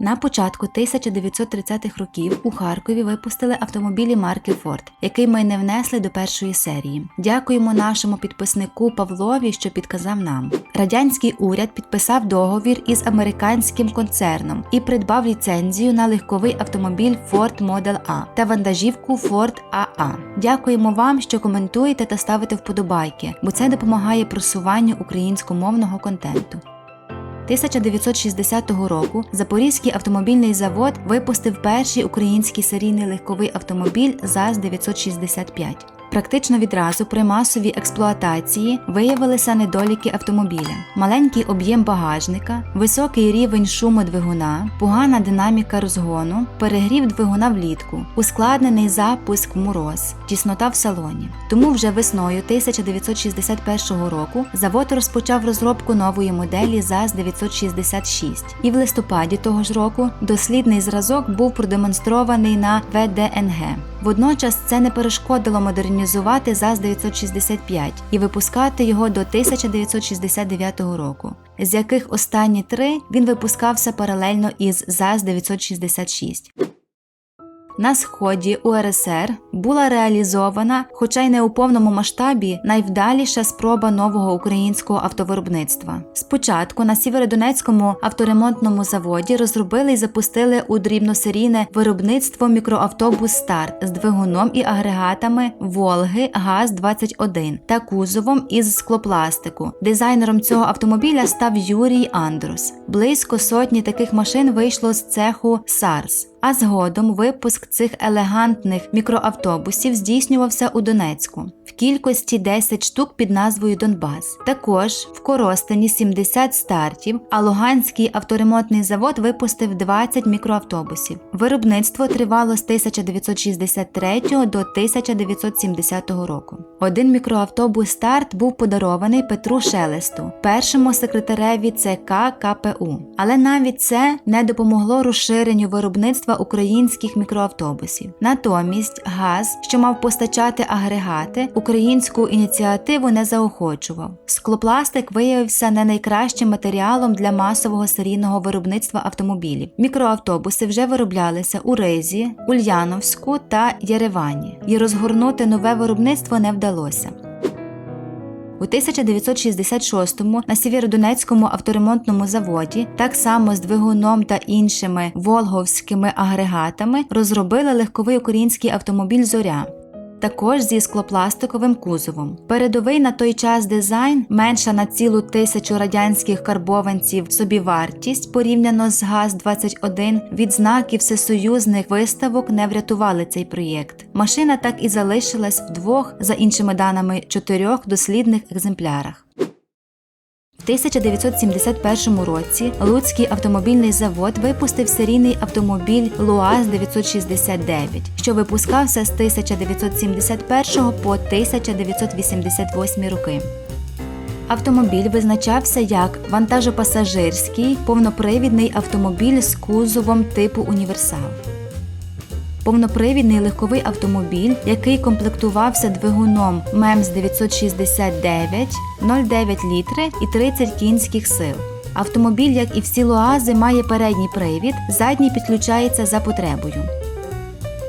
На початку 1930-х років у Харкові випустили автомобілі марки Ford, який ми не внесли до першої серії. Дякуємо нашому підписнику Павлові, що підказав нам. Радянський уряд підписав договір із американським концерном і придбав ліцензію на легковий автомобіль Ford Model A та вантажівку Ford AA. Дякуємо вам, що коментуєте та ставите вподобайки, бо це допомагає просуванню українськомовного контенту. 1960 року Запорізький автомобільний завод випустив перший український серійний легковий автомобіль ЗАЗ-965. Практично відразу при масовій експлуатації виявилися недоліки автомобіля: маленький об'єм багажника, високий рівень шуму двигуна, погана динаміка розгону, перегрів двигуна влітку, ускладнений запуск в мороз, тіснота в салоні. Тому вже весною 1961 року завод розпочав розробку нової моделі ЗАЗ-966, і в листопаді того ж року дослідний зразок був продемонстрований на ВДНГ. Водночас це не перешкодило модернізувати ЗАЗ-965 і випускати його до 1969 року, з яких останні три він випускався паралельно із ЗАЗ-966. На сході УРСР була реалізована, хоча й не у повному масштабі, найвдаліша спроба нового українського автовиробництва. Спочатку на Сєвєродонецькому авторемонтному заводі розробили і запустили у дрібносерійне виробництво мікроавтобус Старт з двигуном і агрегатами Волги ГАЗ-21 та кузовом із склопластику. Дизайнером цього автомобіля став Юрій Андрус. Близько сотні таких машин вийшло з цеху SARS. А згодом випуск цих елегантних мікроавтобусів здійснювався у Донецьку в кількості 10 штук під назвою Донбас. Також в Коростені 70 стартів, а Луганський авторемонтний завод випустив 20 мікроавтобусів. Виробництво тривало з 1963 до 1970 року. Один мікроавтобус старт був подарований Петру Шелесту, першому секретареві ЦК КПУ. Але навіть це не допомогло розширенню виробництва українських мікроавтобусів. Натомість ГАЗ, що мав постачати агрегати, українську ініціативу не заохочував. Склопластик виявився не найкращим матеріалом для масового серійного виробництва автомобілів. Мікроавтобуси вже вироблялися у Ризі, Ульяновську та Єревані, і розгорнути нове виробництво не вдалося. У 1966-му на Сєвєродонецькому авторемонтному заводі, так само з двигуном та іншими волговськими агрегатами, розробили легковий український автомобіль Зоря. Також зі склопластиковим кузовом. Передовий на той час дизайн менша на цілу тисячу радянських карбованців собівартість порівняно з ГАЗ-21 відзнаки всесоюзних виставок не врятували цей проєкт. Машина так і залишилась в двох, за іншими даними, чотирьох дослідних екземплярах. В 1971 році Луцький автомобільний завод випустив серійний автомобіль ЛуАЗ 969, що випускався з 1971 по 1988 роки. Автомобіль визначався як вантажопасажирський повнопривідний автомобіль з кузовом типу універсал. Повнопривідний легковий автомобіль, який комплектувався двигуном МЕМС 969, 0,9 літри і 30 кінських сил. Автомобіль, як і всі луази, має передній привід, задній підключається за потребою.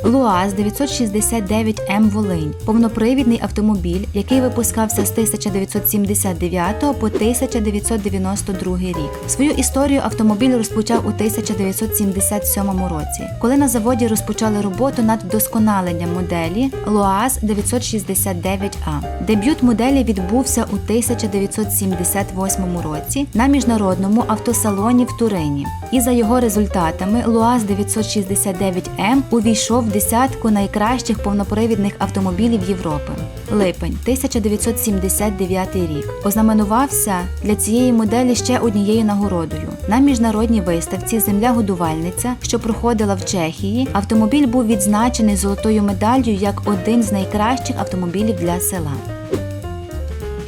ЛуАЗ 969М Волинь повнопривідний автомобіль, який випускався з 1979 по 1992 рік. Свою історію автомобіль розпочав у 1977 році, коли на заводі розпочали роботу над вдосконаленням моделі ЛуАЗ 969А. Дебют моделі відбувся у 1978 році на міжнародному автосалоні в Турині. І за його результатами ЛуАЗ 969М увійшов в десятку найкращих повнопривідних автомобілів Європи. Липень 1979 рік ознаменувався для цієї моделі ще однією нагородою. На міжнародній виставці Земля годувальниця, що проходила в Чехії, автомобіль був відзначений золотою медаллю як один з найкращих автомобілів для села.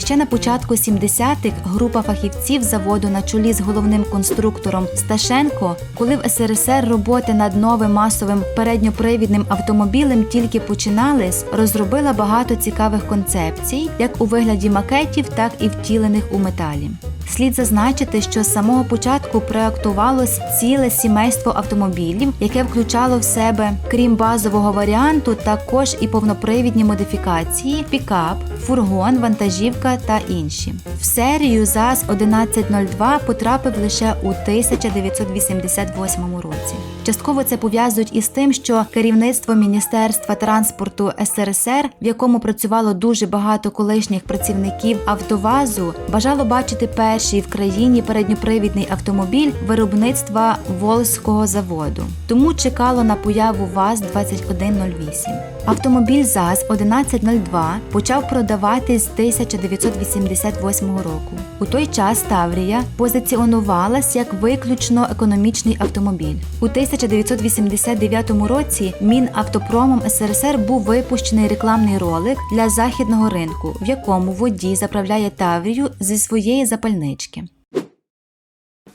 Ще на початку 70-х група фахівців заводу на чолі з головним конструктором Сташенко, коли в СРСР роботи над новим масовим передньопривідним автомобілем тільки починались, розробила багато цікавих концепцій, як у вигляді макетів, так і втілених у металі. Слід зазначити, що з самого початку проектувалось ціле сімейство автомобілів, яке включало в себе, крім базового варіанту, також і повнопривідні модифікації, пікап, фургон, вантажівка та інші. В серію ЗАЗ 1102 потрапив лише у 1988 році. Частково це пов'язують із тим, що керівництво Міністерства транспорту СРСР, в якому працювало дуже багато колишніх працівників Автовазу, бажало бачити перший в країні передньопривідний автомобіль виробництва Волзького заводу, тому чекало на появу ВАЗ 2108. Автомобіль ЗАЗ 1102 почав продаватись з 1988 року. У той час Таврія позиціонувалась як виключно економічний автомобіль. У 1989 році Мінавтопромом СРСР був випущений рекламний ролик для західного ринку, в якому водій заправляє Таврію зі своєї запальнички.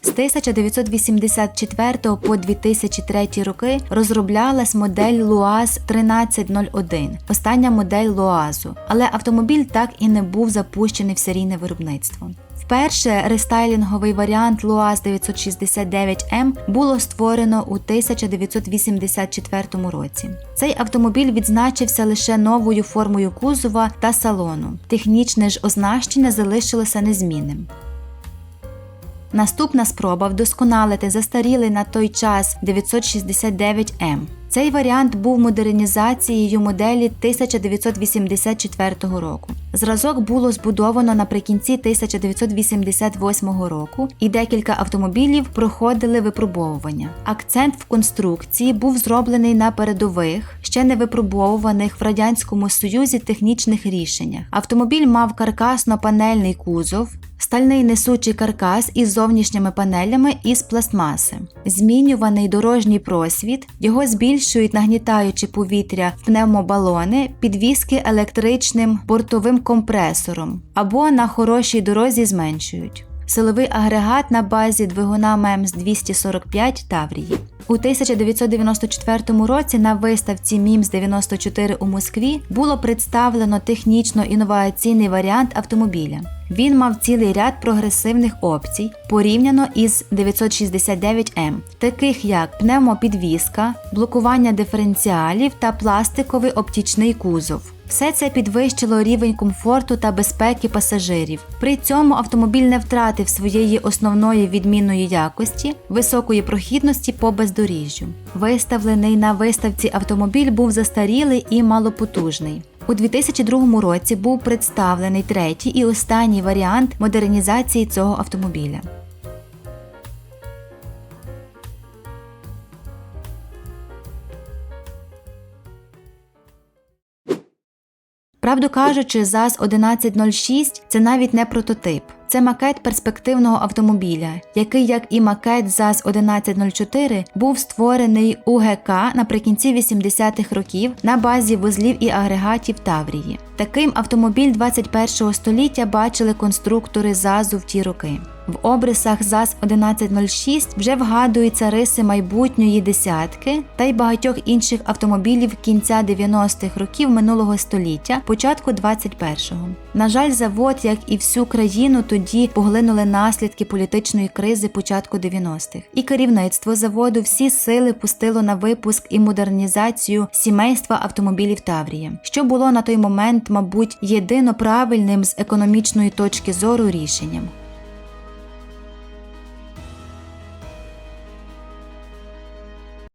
З 1984 по 2003 роки розроблялась модель ЛУАЗ 1301, остання модель ЛУАЗу, але автомобіль так і не був запущений в серійне виробництво. Вперше рестайлінговий варіант ЛУАЗ 969М було створено у 1984 році. Цей автомобіль відзначився лише новою формою кузова та салону. Технічне ж оснащення залишилося незмінним. Наступна спроба вдосконалити застарілий на той час 969М. Цей варіант був модернізацією моделі 1984 року. Зразок було збудовано наприкінці 1988 року, і декілька автомобілів проходили випробовування. Акцент в конструкції був зроблений на передових, ще не випробовуваних в радянському союзі технічних рішеннях. Автомобіль мав каркасно-панельний кузов. Стальний несучий каркас із зовнішніми панелями із пластмаси, змінюваний дорожній просвіт, його збільшують нагнітаючи повітря пневмобалони, підвіски електричним бортовим компресором або на хорошій дорозі зменшують. Силовий агрегат на базі двигуна МЕМС 245 Таврії. У 1994 році на виставці МІМС 94 у Москві було представлено технічно-інноваційний варіант автомобіля. Він мав цілий ряд прогресивних опцій порівняно із 969М, таких як пневмопідвізка, блокування диференціалів та пластиковий оптічний кузов. Все це підвищило рівень комфорту та безпеки пасажирів. При цьому автомобіль не втратив своєї основної відмінної якості, високої прохідності по бездоріжжю. Виставлений на виставці автомобіль був застарілий і малопотужний. У 2002 році був представлений третій і останній варіант модернізації цього автомобіля. Правду кажучи, ЗАЗ 1106 це навіть не прототип. Це макет перспективного автомобіля, який, як і макет ЗАЗ 1104, був створений у ГК наприкінці 80-х років на базі вузлів і агрегатів Таврії. Таким автомобіль 21 століття бачили конструктори ЗАЗу в ті роки. В обрисах ЗАЗ 1106 вже вгадуються риси майбутньої десятки та й багатьох інших автомобілів кінця 90-х років минулого століття, початку 21-го. На жаль, завод, як і всю країну, тоді поглинули наслідки політичної кризи початку 90-х. І керівництво заводу всі сили пустило на випуск і модернізацію сімейства автомобілів Таврія, що було на той момент, мабуть, єдино правильним з економічної точки зору рішенням.